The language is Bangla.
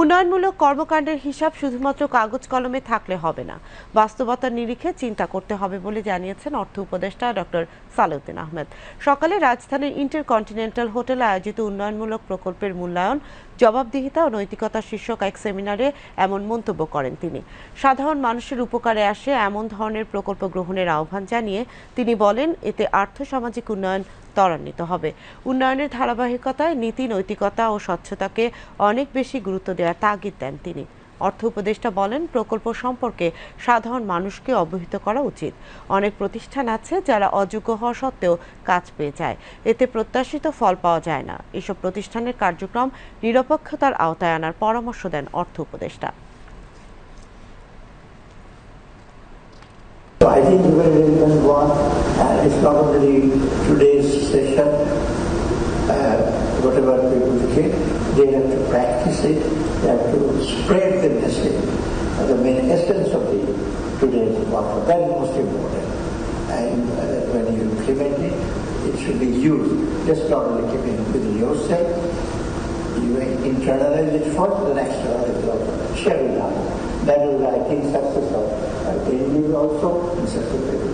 উন্নয়নমূলক কর্মকাণ্ডের হিসাব শুধুমাত্র কাগজ কলমে থাকলে হবে না। বাস্তবতার নিরিখে চিন্তা করতে হবে বলে জানিয়েছেন অর্থ উপদেষ্টা ডক্টর সালেউদ্দিন আহমেদ। সকালে রাজধানীর ইন্টারকন্টিনেন্টাল হোটেলে আয়োজিত উন্নয়নমূলক প্রকল্পের মূল্যায়ন, জবাবদিহিতা ও নৈতিকতা শীর্ষক এক সেমিনারে এমন মন্তব্য করেন তিনি। সাধারণ মানুষের উপকারে আসে এমন ধরনের প্রকল্প গ্রহণের আহ্বান জানিয়ে তিনি বলেন, এতে আর্থ সামাজিক উন্নয়ন ত্বরান্বিত হবে। উন্নয়নের ধারাবাহিকতায় নীতি, নৈতিকতা ও স্বচ্ছতাকে অনেক বেশি গুরুত্ব দেওয়ার তাগিদ দেন তিনি। অর্থ উপদেষ্টা বলেন, প্রকল্প সম্পর্কে সাধারণ মানুষকে অবহিত করা উচিত। অনেক প্রতিষ্ঠান আছে যারা অযোগ্য হওয়া সত্ত্বেও কাজ পেয়ে যায়। এতে প্রত্যাশিত ফল পাওয়া যায় না। এসব প্রতিষ্ঠানের কার্যক্রম নিরপেক্ষতার আওতায় আনার পরামর্শ দেন অর্থ উপদেষ্টা। I think we will even go not only today's session, uh, whatever people get, they have to practice it, they have to spread the message. Uh, the main essence of the today's work, that is most important. And uh, when you implement it, it should be used, just not only keeping it within yourself, you internalize it first, then externalize it. Share it out. That is, I think, success of uh, also and success.